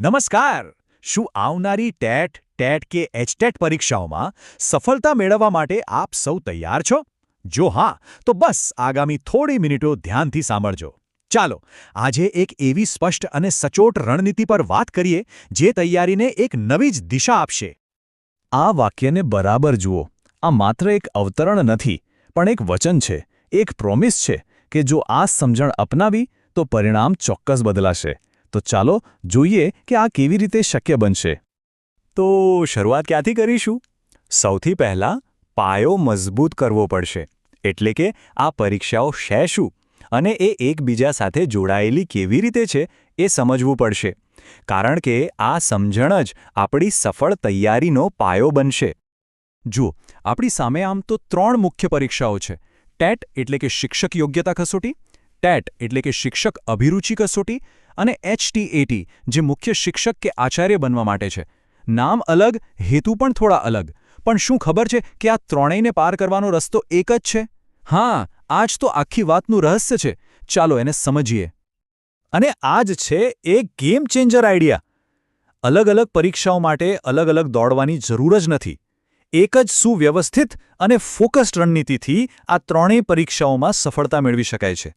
નમસ્કાર! શું આવનારી ટેટ ટેટ કે એચટેટ પરીક્ષાઓમાં સફળતા મેળવવા માટે આપ સૌ તૈયાર છો? જો હા, તો બસ આગામી થોડી મિનિટો ધ્યાનથી સાંભળજો. ચાલો, આજે એક એવી સ્પષ્ટ અને સચોટ રણનીતિ પર વાત કરીએ, જે તૈયારીને એક નવી જ દિશા આપશે. આ વાક્યને બરાબર જુઓ. આ માત્ર એક અવતરણ નથી, પણ એક વચન છે. એક પ્રોમિસ છે કે જો આ સમજણ અપનાવી, તો પરિણામ ચોક્કસ બદલાશે. તો ચાલો જોઈએ કે આ કેવી રીતે શક્ય બનશે. તો શરૂઆત ક્યાંથી કરીશું? સૌથી પહેલાં પાયો મજબૂત કરવો પડશે, એટલે કે આ પરીક્ષાઓ છે શું અને એ એકબીજા સાથે જોડાયેલી કેવી રીતે છે એ સમજવું પડશે. કારણ કે આ સમજણ જ આપણી સફળ તૈયારીનો પાયો બનશે. જુઓ, આપણી સામે આમ તો ત્રણ મુખ્ય પરીક્ષાઓ છે, ટેટ એટલે કે શિક્ષક યોગ્યતા કસોટી ટેટ એટલે કે શિક્ષક અભિરુચિ કસોટી અને એચટીએટી જે મુખ્ય શિક્ષક કે આચાર્ય બનવા માટે છે. નામ અલગ, હેતુ પણ થોડા અલગ. પણ શું ખબર છે કે આ ત્રણેયને પાર કરવાનો રસ્તો એક જ છે? હા આ જ તો આખી વાતનું રહસ્ય છે. ચાલો એને સમજીએ. અને આ જ છે એક ગેમ ચેન્જર આઈડિયા. અલગ અલગ પરીક્ષાઓ માટે અલગ અલગ દોડવાની જરૂર જ નથી. એક જ સુવ્યવસ્થિત અને ફોકસ્ડ રણનીતિથી આ ત્રણેય પરીક્ષાઓમાં સફળતા મેળવી શકાય છે.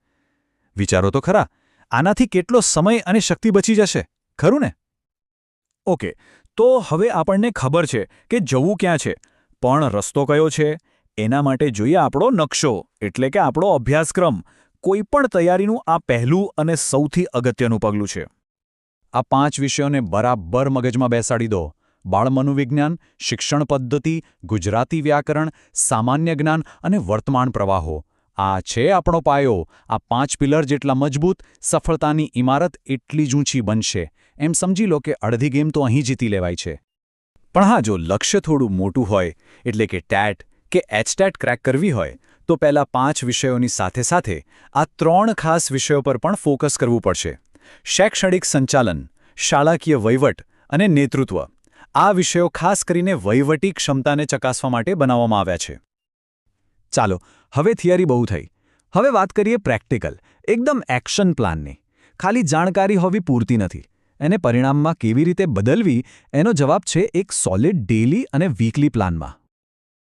વિચારો તો ખરા. આનાથી કેટલો સમય અને શક્તિ બચી જશે, ખરું ને? ઓકે, તો હવે આપણને ખબર છે કે જવું ક્યાં છે. પણ રસ્તો કયો છે? એના માટે જોઈએ આપણો નકશો, એટલે કે આપણો અભ્યાસક્રમ. કોઈપણ તૈયારીનું આ પહેલું અને સૌથી અગત્યનું પગલું છે. આ પાંચ વિષયોને બરાબર મગજમાં બેસાડી દો. બાળમનોવિજ્ઞાન શિક્ષણ પદ્ધતિ, ગુજરાતી વ્યાકરણ, સામાન્ય જ્ઞાન અને વર્તમાન પ્રવાહો. આ છે આપણો પાયો. આ પાંચ પિલર જેટલા મજબૂત, સફળતાની ઇમારત એટલી જ ઊંચી બનશે. એમ સમજી લો કે અડધી ગેમ તો અહીં જીતી લેવાય છે. પણ હા, જો લક્ષ્ય થોડું મોટું હોય, એટલે કે ટેટ કે એચટેટ ક્રેક કરવી હોય, તો પહેલા પાંચ વિષયોની સાથે સાથે આ ત્રણ ખાસ વિષયો પર પણ ફોકસ કરવું પડશે. શૈક્ષણિક સંચાલન, શાળાકીય વહીવટ અને નેતૃત્વ. આ વિષયો ખાસ કરીને વહીવટી ક્ષમતાને ચકાસવા માટે બનાવવામાં આવ્યા છે. ચાલો, હવે થિયરી બહુ થઈ. હવે વાત કરીએ પ્રેક્ટિકલ, એકદમ એક્શન પ્લાનની. ખાલી જાણકારી હોવી પૂરતી નથી. એને પરિણામમાં કેવી રીતે બદલવી, એનો જવાબ છે એક સોલિડ ડેલી અને વીકલી પ્લાનમાં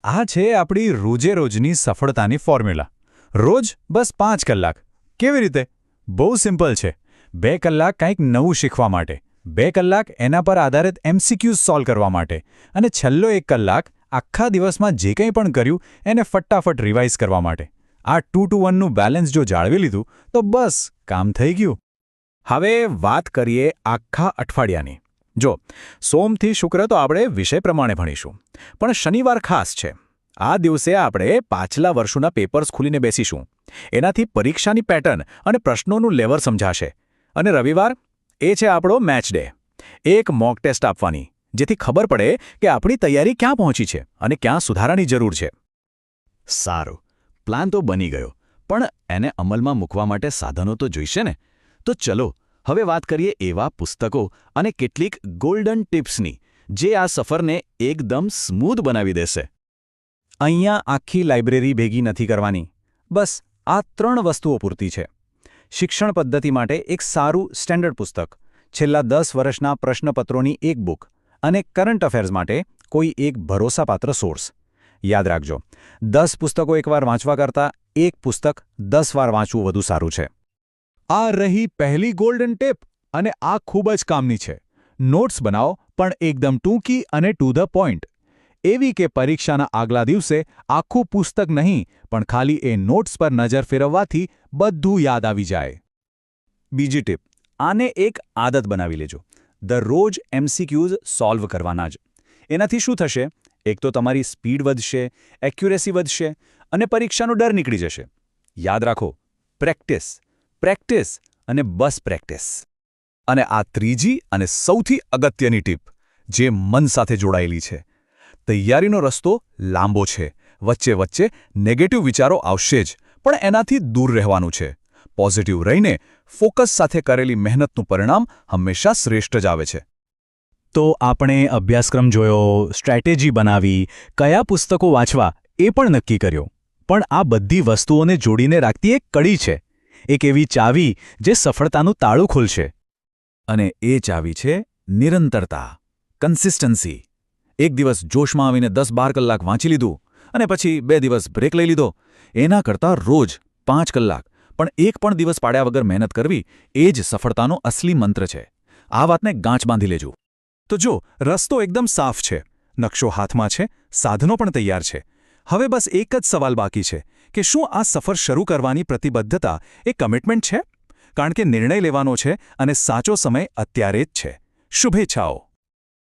આ છે આપણી રોજે રોજની સફળતાની ફોર્મ્યુલા રોજ બસ પાંચ કલાક. કેવી રીતે? બહુ સિમ્પલ છે. બે કલાક કંઈક નવું શીખવા માટે. બે કલાક એના પર આધારિત એમસીક્યુઝ સોલ્વ કરવા માટે. અને છેલ્લો એક કલાક આખા દિવસમાં જે કંઈ પણ કર્યું, એને ફટાફટ રિવાઇઝ કરવા માટે. આ ટુ ટુ વનનું બેલેન્સ જો જાળવી લીધું, તો બસ કામ થઈ ગયું. હવે વાત કરીએ આખા અઠવાડિયાની. જો, સોમથી શુક્ર તો આપણે વિષય પ્રમાણે ભણીશું. પણ શનિવાર ખાસ છે. આ દિવસે આપણે પાછલા વર્ષોના પેપર્સ ખુલીને બેસીશું. એનાથી પરીક્ષાની પેટર્ન અને પ્રશ્નોનું લેવર સમજાશે. અને રવિવાર, એ છે આપણો મેચ ડે એક મોક ટેસ્ટ આપવાની. જેથી ખબર પડે કે આપણી તૈયારી ક્યાં પહોંચી છે અને ક્યાં સુધારાની જરૂર છે. સારું, પ્લાન તો બની ગયો, પણ એને અમલમાં મૂકવા માટે સાધનો તો જોઈશે ને? તો ચલો, હવે વાત કરીએ એવા પુસ્તકો અને કેટલીક ગોલ્ડન ટિપ્સની જે આ સફરને એકદમ સ્મૂધ બનાવી દેશે. અહીંયા આખી લાઇબ્રેરી ભેગી નથી કરવાની. બસ, આ ત્રણ વસ્તુઓ પૂરતી છે. શિક્ષણ પદ્ધતિ માટે એક સારું સ્ટેન્ડર્ડ પુસ્તક, છેલ્લા દસ વર્ષના પ્રશ્નપત્રોની એક બુક અને કરંટ અફેર્સ માટે કોઈ એક ભરોસાપાત્ર સોર્સ. યાદ રાખજો, દસ પુસ્તકો એકવાર વાંચવા કરતાં એક પુસ્તક દસ વાર વાંચવું વધુ સારું છે. આ રહી પહેલી ગોલ્ડન ટેપ અને આ ખૂબ જ કામની છે. નોટ્સ બનાવો, પણ એકદમ ટૂંકી અને ટુ ધ પોઈન્ટ એવી કે પરીક્ષાના આગલા દિવસે આખું પુસ્તક નહીં, પણ ખાલી એ નોટ્સ પર નજર ફેરવવાથી બધું યાદ આવી જાય. બીજી ટીપ, આને એક આદત બનાવી લેજો. દરરોજ એમસીક્યુઝ સોલ્વ કરવાના જ. એનાથી શું થશે? એક તો તમારી સ્પીડ વધશે, એક્યુરેસી વધશે અને પરીક્ષાનો ડર નીકળી જશે. યાદ રાખો, પ્રેક્ટિસ પ્રેક્ટિસ અને બસ પ્રેક્ટિસ. અને આ ત્રીજી અને સૌથી અગત્યની ટીપ, જે મન સાથે જોડાયેલી છે. તૈયારીનો રસ્તો લાંબો છે, વચ્ચે વચ્ચે નેગેટિવ વિચારો આવશે જ, પણ એનાથી દૂર રહેવાનું છે. પોઝિટિવ રહીને ફોકસ સાથે કરેલી મહેનતનું પરિણામ હંમેશા શ્રેષ્ઠ જ આવે છે. તો આપણે અભ્યાસક્રમ જોયો, સ્ટ્રેટેજી બનાવી, કયા પુસ્તકો વાંચવા એ પણ નક્કી કર્યો. પણ આ બધી વસ્તુઓને જોડીને રાખતી એક કડી છે, એક એવી ચાવી જે સફળતાનું તાળું ખોલશે. અને એ ચાવી છે નિરંતરતા કન્સિસ્ટન્સી એક દિવસ જોશમાં આવીને દસ બાર કલાક વાંચી લીધું અને પછી બે દિવસ બ્રેક લઈ લીધો. એના કરતાં રોજ પાંચ કલાક પણ એક પણ દિવસ પાડ્યા વગર મહેનત કરવી એ જ સફળતાનો અસલી મંત્ર છે. આ વાતને ગાંચ બાંધી લેજો. તો જો, રસ્તો એકદમ સાફ છે, નકશો હાથમાં છે, સાધનો પણ તૈયાર છે. હવે બસ એક જ સવાલ બાકી છે કે શું આ સફર શરૂ કરવાની પ્રતિબદ્ધતા એ કમિટમેન્ટ છે? કારણ કે નિર્ણય લેવાનો છે અને સાચો સમય અત્યારે જ છે. શુભેચ્છાઓ.